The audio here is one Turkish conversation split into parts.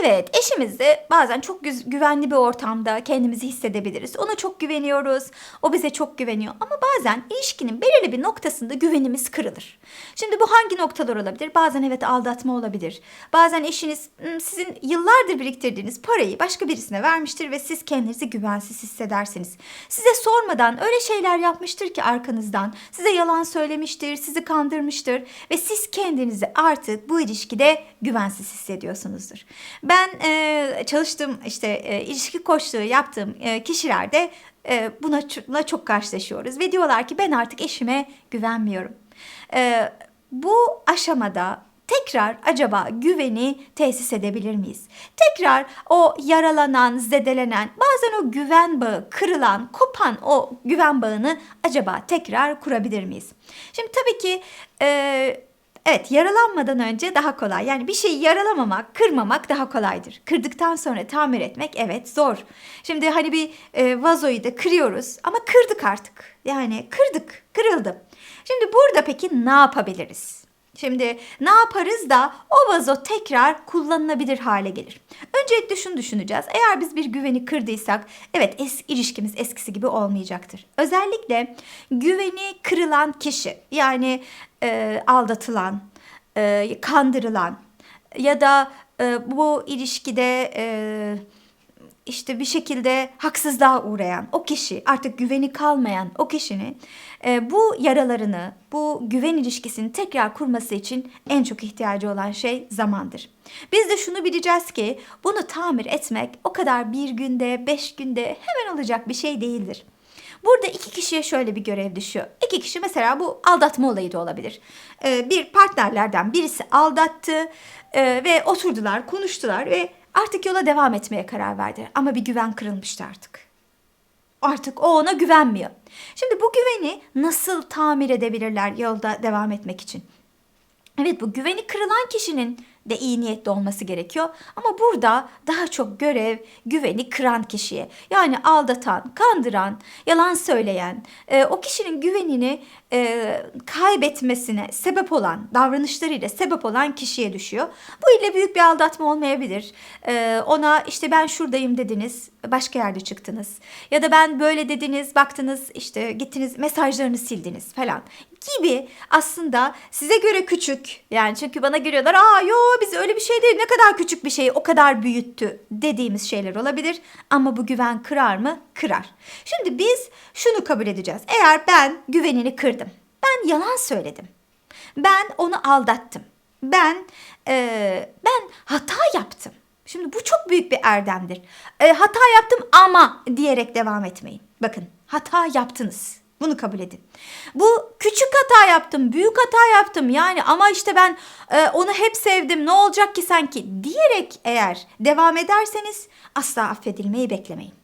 Evet, eşimizle bazen çok güvenli bir ortamda kendimizi hissedebiliriz. Ona çok güveniyoruz, o bize çok güveniyor. Ama bazen ilişkinin belirli bir noktasında güvenimiz kırılır. Şimdi bu hangi noktalar olabilir? Bazen evet aldatma olabilir. Bazen eşiniz hmm, sizin yıllardır biriktirdiğiniz parayı başka birisine vermiştir ve siz kendinizi güvensiz hissedersiniz. Size sormadan öyle şeyler yapmıştır ki arkanızdan. Size yalan söylemiştir, sizi kandırmıştır ve siz kendinizi artık bu ilişkide güvensiz hissediyorsunuzdur. Ben e, çalıştığım işte e, ilişki koçluğu yaptığım e, kişilerde e, buna ç- çok karşılaşıyoruz ve diyorlar ki ben artık eşime güvenmiyorum. E, bu aşamada tekrar acaba güveni tesis edebilir miyiz? Tekrar o yaralanan, zedelenen, bazen o güven bağı kırılan, kopan o güven bağını acaba tekrar kurabilir miyiz? Şimdi tabii ki e, Evet yaralanmadan önce daha kolay. Yani bir şeyi yaralamamak, kırmamak daha kolaydır. Kırdıktan sonra tamir etmek evet zor. Şimdi hani bir e, vazoyu da kırıyoruz ama kırdık artık. Yani kırdık, kırıldı. Şimdi burada peki ne yapabiliriz? Şimdi ne yaparız da o vazo tekrar kullanılabilir hale gelir? Öncelikle şunu düşüneceğiz. Eğer biz bir güveni kırdıysak evet es ilişkimiz eskisi gibi olmayacaktır. Özellikle güveni kırılan kişi yani e, aldatılan, e, kandırılan ya da e, bu ilişkide e, işte bir şekilde haksızlığa uğrayan o kişi artık güveni kalmayan o kişinin e, bu yaralarını bu güven ilişkisini tekrar kurması için en çok ihtiyacı olan şey zamandır. Biz de şunu bileceğiz ki bunu tamir etmek o kadar bir günde beş günde hemen olacak bir şey değildir. Burada iki kişiye şöyle bir görev düşüyor. İki kişi mesela bu aldatma olayı da olabilir. Ee, bir partnerlerden birisi aldattı e, ve oturdular, konuştular ve artık yola devam etmeye karar verdi. Ama bir güven kırılmıştı artık. Artık o ona güvenmiyor. Şimdi bu güveni nasıl tamir edebilirler yolda devam etmek için? Evet bu güveni kırılan kişinin de iyi niyetli olması gerekiyor. Ama burada daha çok görev güveni kıran kişiye. Yani aldatan, kandıran, yalan söyleyen, e, o kişinin güvenini e, kaybetmesine sebep olan, davranışlarıyla sebep olan kişiye düşüyor. Bu ile büyük bir aldatma olmayabilir. E, ona işte ben şuradayım dediniz, başka yerde çıktınız. Ya da ben böyle dediniz, baktınız işte gittiniz mesajlarını sildiniz falan gibi aslında size göre küçük yani çünkü bana görüyorlar aa yo biz öyle bir şey değil ne kadar küçük bir şeyi o kadar büyüttü dediğimiz şeyler olabilir ama bu güven kırar mı? Kırar. Şimdi biz şunu kabul edeceğiz eğer ben güvenini kırdım ben yalan söyledim ben onu aldattım ben eee, ben hata yaptım Şimdi bu çok büyük bir erdemdir. E, hata yaptım ama diyerek devam etmeyin. Bakın hata yaptınız. Bunu kabul edin. Bu küçük hata yaptım, büyük hata yaptım yani ama işte ben e, onu hep sevdim ne olacak ki sanki diyerek eğer devam ederseniz asla affedilmeyi beklemeyin.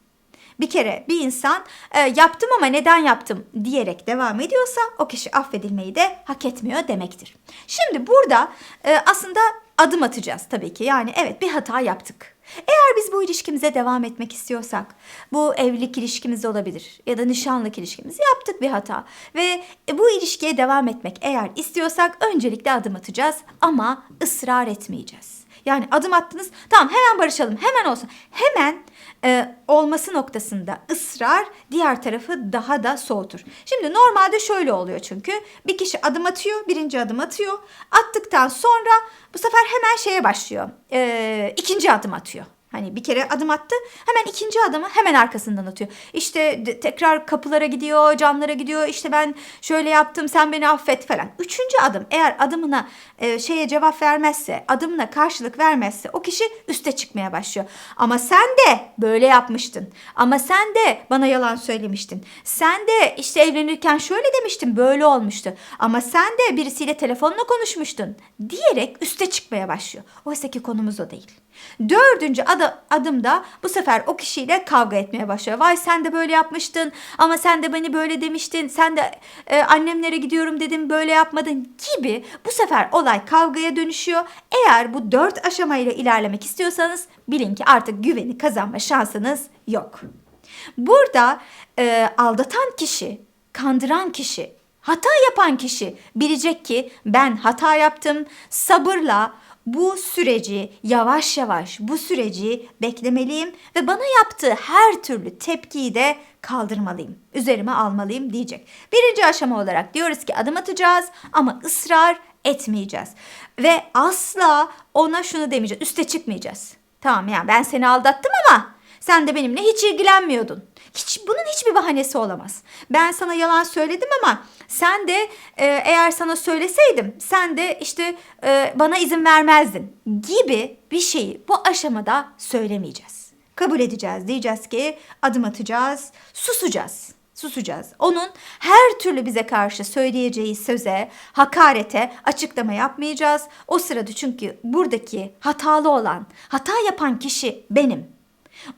Bir kere bir insan e, yaptım ama neden yaptım diyerek devam ediyorsa o kişi affedilmeyi de hak etmiyor demektir. Şimdi burada e, aslında adım atacağız tabii ki. Yani evet bir hata yaptık. Eğer biz bu ilişkimize devam etmek istiyorsak, bu evlilik ilişkimiz olabilir ya da nişanlık ilişkimiz yaptık bir hata ve bu ilişkiye devam etmek eğer istiyorsak öncelikle adım atacağız ama ısrar etmeyeceğiz. Yani adım attınız tamam hemen barışalım hemen olsun. Hemen e, olması noktasında ısrar diğer tarafı daha da soğutur. Şimdi normalde şöyle oluyor çünkü bir kişi adım atıyor birinci adım atıyor attıktan sonra bu sefer hemen şeye başlıyor e, ikinci adım atıyor. Hani bir kere adım attı hemen ikinci adımı hemen arkasından atıyor. İşte tekrar kapılara gidiyor camlara gidiyor işte ben şöyle yaptım sen beni affet falan. Üçüncü adım eğer adımına e, şeye cevap vermezse adımına karşılık vermezse o kişi üste çıkmaya başlıyor. Ama sen de böyle yapmıştın. Ama sen de bana yalan söylemiştin. Sen de işte evlenirken şöyle demiştin böyle olmuştu. Ama sen de birisiyle telefonla konuşmuştun diyerek üste çıkmaya başlıyor. Oysa ki konumuz o değil. Dördüncü adı, adımda bu sefer o kişiyle kavga etmeye başlıyor. Vay sen de böyle yapmıştın ama sen de beni böyle demiştin. Sen de e, annemlere gidiyorum dedim böyle yapmadın gibi bu sefer olay kavgaya dönüşüyor. Eğer bu dört aşamayla ilerlemek istiyorsanız bilin ki artık güveni kazanma şansınız yok. Burada e, aldatan kişi, kandıran kişi, hata yapan kişi bilecek ki ben hata yaptım. Sabırla bu süreci yavaş yavaş bu süreci beklemeliyim ve bana yaptığı her türlü tepkiyi de kaldırmalıyım. Üzerime almalıyım diyecek. Birinci aşama olarak diyoruz ki adım atacağız ama ısrar etmeyeceğiz. Ve asla ona şunu demeyeceğiz. Üste çıkmayacağız. Tamam yani ben seni aldattım ama sen de benimle hiç ilgilenmiyordun. Hiç, bunun hiçbir bahanesi olamaz. Ben sana yalan söyledim ama sen de e, eğer sana söyleseydim sen de işte e, bana izin vermezdin gibi bir şeyi bu aşamada söylemeyeceğiz. Kabul edeceğiz. Diyeceğiz ki adım atacağız, susacağız. Susacağız. Onun her türlü bize karşı söyleyeceği söze, hakarete açıklama yapmayacağız. O sırada çünkü buradaki hatalı olan, hata yapan kişi benim.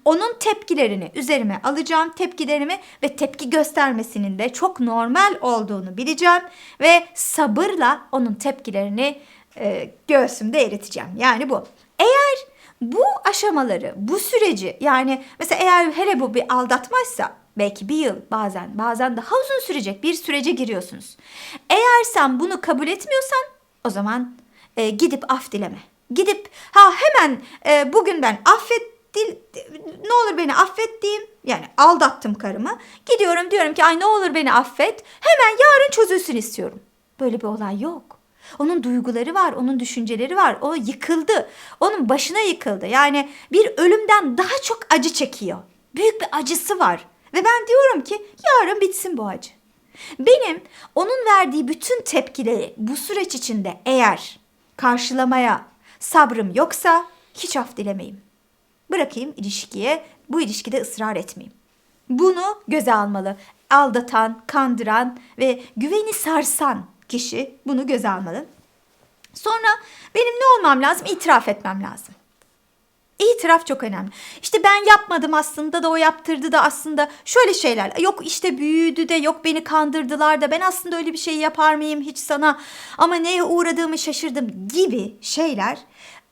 Onun tepkilerini üzerime alacağım, tepkilerimi ve tepki göstermesinin de çok normal olduğunu bileceğim ve sabırla onun tepkilerini e, göğsümde eriteceğim. Yani bu. Eğer bu aşamaları, bu süreci yani mesela eğer hele bu bir aldatmaysa belki bir yıl bazen bazen daha uzun sürecek bir sürece giriyorsunuz. Eğer sen bunu kabul etmiyorsan o zaman e, gidip af dileme. Gidip ha hemen e, bugün ben affet dil, ne olur beni affet diyeyim. Yani aldattım karımı. Gidiyorum diyorum ki ay ne olur beni affet. Hemen yarın çözülsün istiyorum. Böyle bir olay yok. Onun duyguları var, onun düşünceleri var. O yıkıldı. Onun başına yıkıldı. Yani bir ölümden daha çok acı çekiyor. Büyük bir acısı var. Ve ben diyorum ki yarın bitsin bu acı. Benim onun verdiği bütün tepkileri bu süreç içinde eğer karşılamaya sabrım yoksa hiç af dilemeyim. Bırakayım ilişkiye, bu ilişkide ısrar etmeyeyim. Bunu göze almalı. Aldatan, kandıran ve güveni sarsan kişi bunu göze almalı. Sonra benim ne olmam lazım? İtiraf etmem lazım. İtiraf çok önemli. İşte ben yapmadım aslında da o yaptırdı da aslında şöyle şeyler. Yok işte büyüdü de yok beni kandırdılar da ben aslında öyle bir şey yapar mıyım hiç sana ama neye uğradığımı şaşırdım gibi şeyler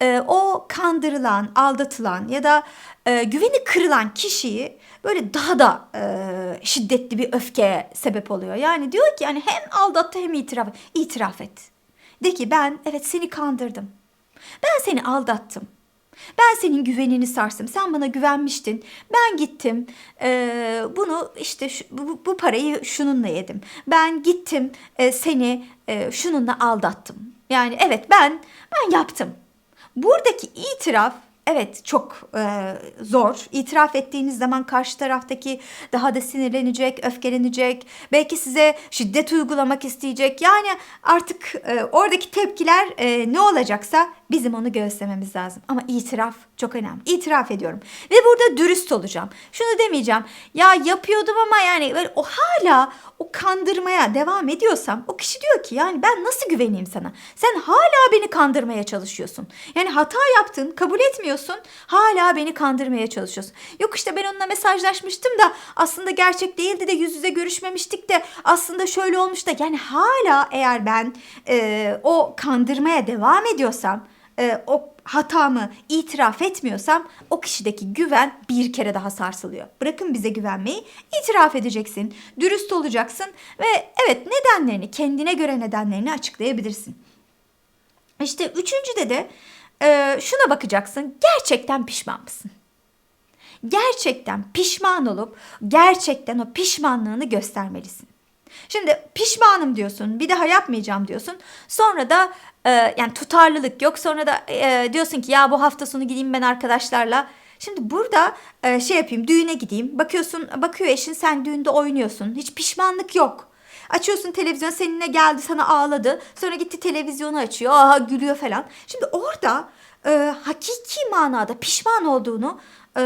e, o kandırılan, aldatılan ya da e, güveni kırılan kişiyi böyle daha da e, şiddetli bir öfkeye sebep oluyor. Yani diyor ki yani hem aldattı hem itiraf, itiraf et. De ki ben evet seni kandırdım. Ben seni aldattım. Ben senin güvenini sarstım. Sen bana güvenmiştin. Ben gittim. e, bunu işte şu- bu, bu parayı şununla yedim. Ben gittim e, seni e, şununla aldattım. Yani evet ben ben yaptım. Buradaki itiraf evet çok e, zor. İtiraf ettiğiniz zaman karşı taraftaki daha da sinirlenecek, öfkelenecek. Belki size şiddet uygulamak isteyecek. Yani artık e, oradaki tepkiler e, ne olacaksa bizim onu göğüslememiz lazım. Ama itiraf çok önemli. İtiraf ediyorum. Ve burada dürüst olacağım. Şunu demeyeceğim. Ya yapıyordum ama yani böyle o hala o kandırmaya devam ediyorsam o kişi diyor ki yani ben nasıl güveneyim sana? Sen hala beni kandırmaya çalışıyorsun. Yani hata yaptın, kabul etmiyorsun. Hala beni kandırmaya çalışıyorsun. Yok işte ben onunla mesajlaşmıştım da aslında gerçek değildi de yüz yüze görüşmemiştik de aslında şöyle olmuş da yani hala eğer ben e, o kandırmaya devam ediyorsam e, o hatamı itiraf etmiyorsam o kişideki güven bir kere daha sarsılıyor. Bırakın bize güvenmeyi itiraf edeceksin, dürüst olacaksın ve evet nedenlerini kendine göre nedenlerini açıklayabilirsin. İşte üçüncüde de e, şuna bakacaksın gerçekten pişman mısın? Gerçekten pişman olup gerçekten o pişmanlığını göstermelisin. Şimdi pişmanım diyorsun, bir daha yapmayacağım diyorsun. Sonra da e, yani tutarlılık yok. Sonra da e, diyorsun ki ya bu hafta sonu gideyim ben arkadaşlarla. Şimdi burada e, şey yapayım, düğüne gideyim. Bakıyorsun, bakıyor eşin sen düğünde oynuyorsun. Hiç pişmanlık yok. Açıyorsun televizyon seninle geldi sana ağladı. Sonra gitti televizyonu açıyor. Aha gülüyor falan. Şimdi orada e, hakiki manada pişman olduğunu e,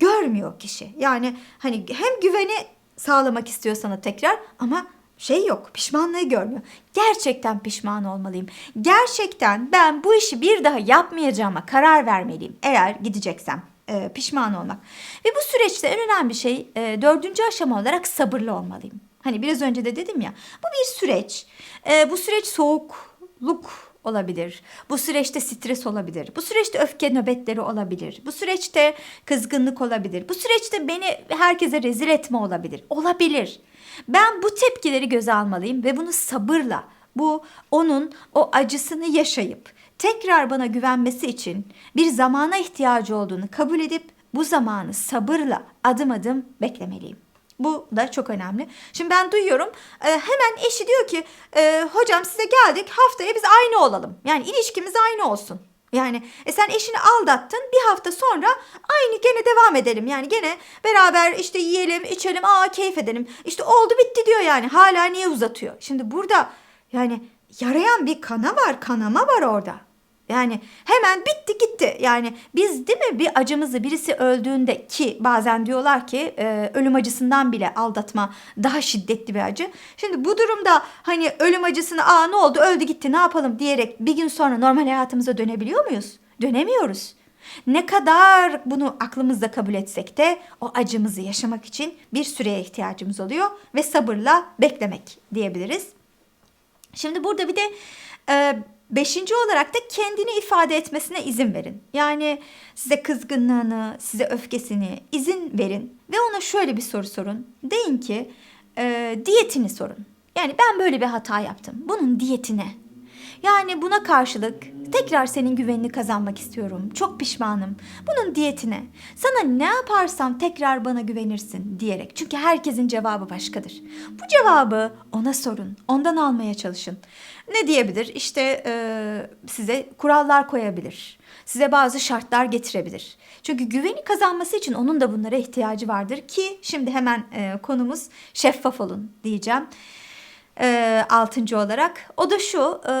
görmüyor kişi. Yani hani hem güveni sağlamak istiyor sana tekrar ama şey yok pişmanlığı görmüyor. Gerçekten pişman olmalıyım. Gerçekten ben bu işi bir daha yapmayacağıma karar vermeliyim eğer gideceksem e, pişman olmak. Ve bu süreçte en önemli şey e, dördüncü aşama olarak sabırlı olmalıyım. Hani biraz önce de dedim ya bu bir süreç. E, bu süreç soğukluk olabilir. Bu süreçte stres olabilir. Bu süreçte öfke nöbetleri olabilir. Bu süreçte kızgınlık olabilir. Bu süreçte beni herkese rezil etme olabilir. Olabilir. Ben bu tepkileri göze almalıyım ve bunu sabırla bu onun o acısını yaşayıp tekrar bana güvenmesi için bir zamana ihtiyacı olduğunu kabul edip bu zamanı sabırla adım adım beklemeliyim. Bu da çok önemli. Şimdi ben duyuyorum e, hemen eşi diyor ki e, hocam size geldik haftaya biz aynı olalım. Yani ilişkimiz aynı olsun. Yani e sen eşini aldattın bir hafta sonra aynı gene devam edelim. Yani gene beraber işte yiyelim içelim aa keyif edelim. İşte oldu bitti diyor yani hala niye uzatıyor. Şimdi burada yani yarayan bir kana var kanama var orada. Yani hemen bitti gitti. Yani biz değil mi bir acımızı birisi öldüğünde ki bazen diyorlar ki e, ölüm acısından bile aldatma daha şiddetli bir acı. Şimdi bu durumda hani ölüm acısını aa ne oldu öldü gitti ne yapalım diyerek bir gün sonra normal hayatımıza dönebiliyor muyuz? Dönemiyoruz. Ne kadar bunu aklımızda kabul etsek de o acımızı yaşamak için bir süreye ihtiyacımız oluyor ve sabırla beklemek diyebiliriz. Şimdi burada bir de e, beşinci olarak da kendini ifade etmesine izin verin. Yani size kızgınlığını, size öfkesini izin verin ve ona şöyle bir soru sorun. Deyin ki e, diyetini sorun. Yani ben böyle bir hata yaptım. Bunun diyeti ne? Yani buna karşılık tekrar senin güvenini kazanmak istiyorum. Çok pişmanım. Bunun diyetine. Sana ne yaparsam tekrar bana güvenirsin diyerek. Çünkü herkesin cevabı başkadır. Bu cevabı ona sorun. Ondan almaya çalışın. Ne diyebilir? İşte e, size kurallar koyabilir. Size bazı şartlar getirebilir. Çünkü güveni kazanması için onun da bunlara ihtiyacı vardır ki şimdi hemen e, konumuz şeffaf olun diyeceğim e, altıncı olarak. O da şu. E,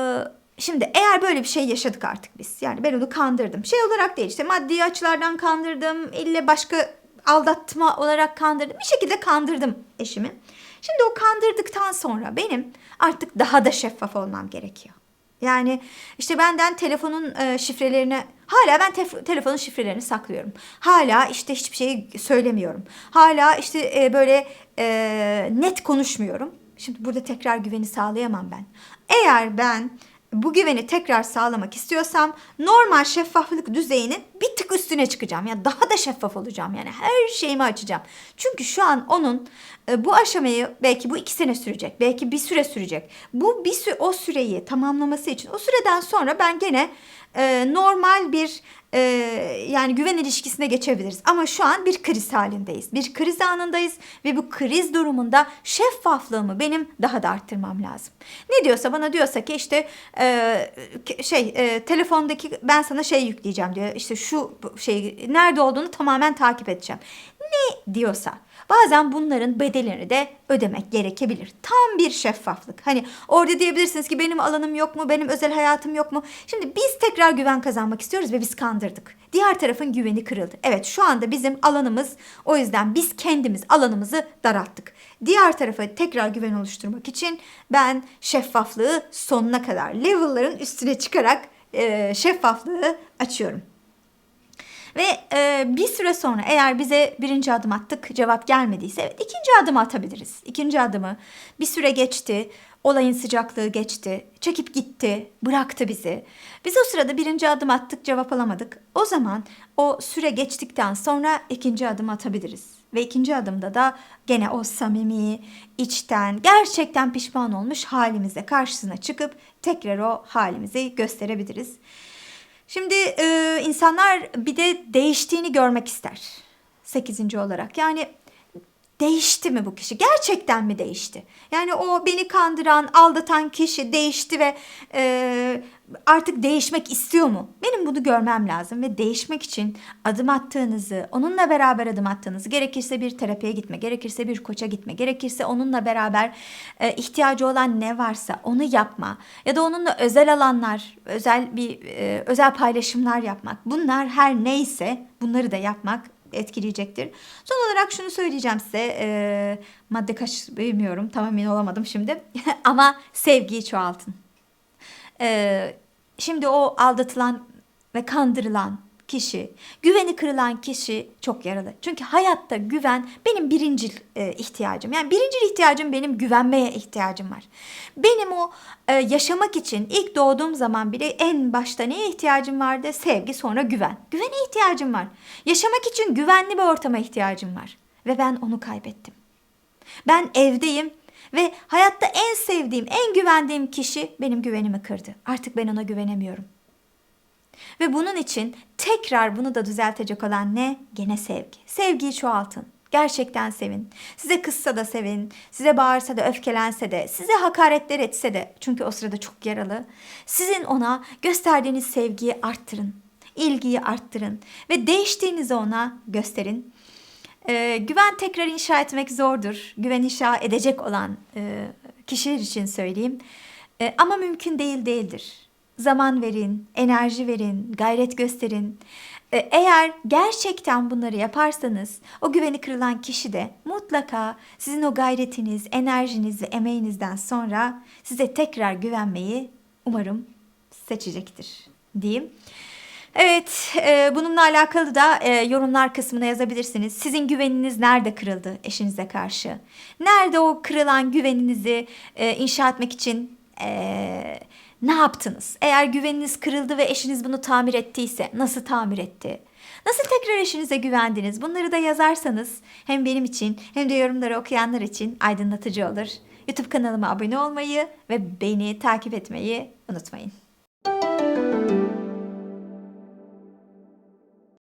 şimdi eğer böyle bir şey yaşadık artık biz. Yani ben onu kandırdım. Şey olarak değil işte maddi açılardan kandırdım. ille başka aldatma olarak kandırdım. Bir şekilde kandırdım eşimi. Şimdi o kandırdıktan sonra benim artık daha da şeffaf olmam gerekiyor. Yani işte benden telefonun e, şifrelerini hala ben tef- telefonun şifrelerini saklıyorum. Hala işte hiçbir şey söylemiyorum. Hala işte e, böyle e, net konuşmuyorum. Şimdi burada tekrar güveni sağlayamam ben. Eğer ben bu güveni tekrar sağlamak istiyorsam normal şeffaflık düzeyinin bir tık üstüne çıkacağım. Yani daha da şeffaf olacağım. Yani her şeyimi açacağım. Çünkü şu an onun e, bu aşamayı belki bu iki sene sürecek. Belki bir süre sürecek. Bu bir sü o süreyi tamamlaması için o süreden sonra ben gene e, normal bir e, yani güven ilişkisine geçebiliriz. Ama şu an bir kriz halindeyiz. Bir kriz anındayız ve bu kriz durumunda şeffaflığımı benim daha da arttırmam lazım. Ne diyorsa bana diyorsa ki işte e, şey e, telefondaki ben sana şey yükleyeceğim diyor. İşte şu şey nerede olduğunu tamamen takip edeceğim. Diyorsa Bazen bunların bedelini de ödemek gerekebilir. Tam bir şeffaflık. Hani orada diyebilirsiniz ki benim alanım yok mu, benim özel hayatım yok mu? Şimdi biz tekrar güven kazanmak istiyoruz ve biz kandırdık. Diğer tarafın güveni kırıldı. Evet şu anda bizim alanımız o yüzden biz kendimiz alanımızı daralttık. Diğer tarafa tekrar güven oluşturmak için ben şeffaflığı sonuna kadar level'ların üstüne çıkarak e, şeffaflığı açıyorum. Ve e, bir süre sonra eğer bize birinci adım attık cevap gelmediyse evet ikinci adımı atabiliriz. İkinci adımı bir süre geçti. Olayın sıcaklığı geçti. Çekip gitti. Bıraktı bizi. Biz o sırada birinci adım attık cevap alamadık. O zaman o süre geçtikten sonra ikinci adım atabiliriz. Ve ikinci adımda da gene o samimi, içten, gerçekten pişman olmuş halimizle karşısına çıkıp tekrar o halimizi gösterebiliriz. Şimdi e, insanlar bir de değiştiğini görmek ister. Sekizinci olarak yani değişti mi bu kişi? Gerçekten mi değişti? Yani o beni kandıran, aldatan kişi değişti ve e, artık değişmek istiyor mu? Benim bunu görmem lazım ve değişmek için adım attığınızı, onunla beraber adım attığınızı, gerekirse bir terapiye gitme, gerekirse bir koça gitme, gerekirse onunla beraber e, ihtiyacı olan ne varsa onu yapma ya da onunla özel alanlar, özel bir e, özel paylaşımlar yapmak. Bunlar her neyse bunları da yapmak etkileyecektir. Son olarak şunu söyleyeceğim size. E, madde kaç bilmiyorum. Tam emin olamadım şimdi. Ama sevgiyi çoğaltın. E, şimdi o aldatılan ve kandırılan kişi, güveni kırılan kişi çok yaralı. Çünkü hayatta güven benim birincil e, ihtiyacım. Yani birincil ihtiyacım benim güvenmeye ihtiyacım var. Benim o e, yaşamak için ilk doğduğum zaman bile en başta neye ihtiyacım vardı? Sevgi sonra güven. Güvene ihtiyacım var. Yaşamak için güvenli bir ortama ihtiyacım var. Ve ben onu kaybettim. Ben evdeyim ve hayatta en sevdiğim, en güvendiğim kişi benim güvenimi kırdı. Artık ben ona güvenemiyorum. Ve bunun için tekrar bunu da düzeltecek olan ne? Gene sevgi. Sevgiyi çoğaltın. Gerçekten sevin. Size kızsa da sevin. Size bağırsa da öfkelense de. Size hakaretler etse de. Çünkü o sırada çok yaralı. Sizin ona gösterdiğiniz sevgiyi arttırın. ilgiyi arttırın. Ve değiştiğinizi ona gösterin. Ee, güven tekrar inşa etmek zordur. Güven inşa edecek olan e, kişiler için söyleyeyim. E, ama mümkün değil değildir. Zaman verin, enerji verin, gayret gösterin. E, eğer gerçekten bunları yaparsanız o güveni kırılan kişi de mutlaka sizin o gayretiniz, enerjiniz ve emeğinizden sonra size tekrar güvenmeyi umarım seçecektir diyeyim. Evet, e, bununla alakalı da e, yorumlar kısmına yazabilirsiniz. Sizin güveniniz nerede kırıldı eşinize karşı? Nerede o kırılan güveninizi e, inşa etmek için e, ne yaptınız? Eğer güveniniz kırıldı ve eşiniz bunu tamir ettiyse nasıl tamir etti? Nasıl tekrar eşinize güvendiniz? Bunları da yazarsanız hem benim için hem de yorumları okuyanlar için aydınlatıcı olur. YouTube kanalıma abone olmayı ve beni takip etmeyi unutmayın.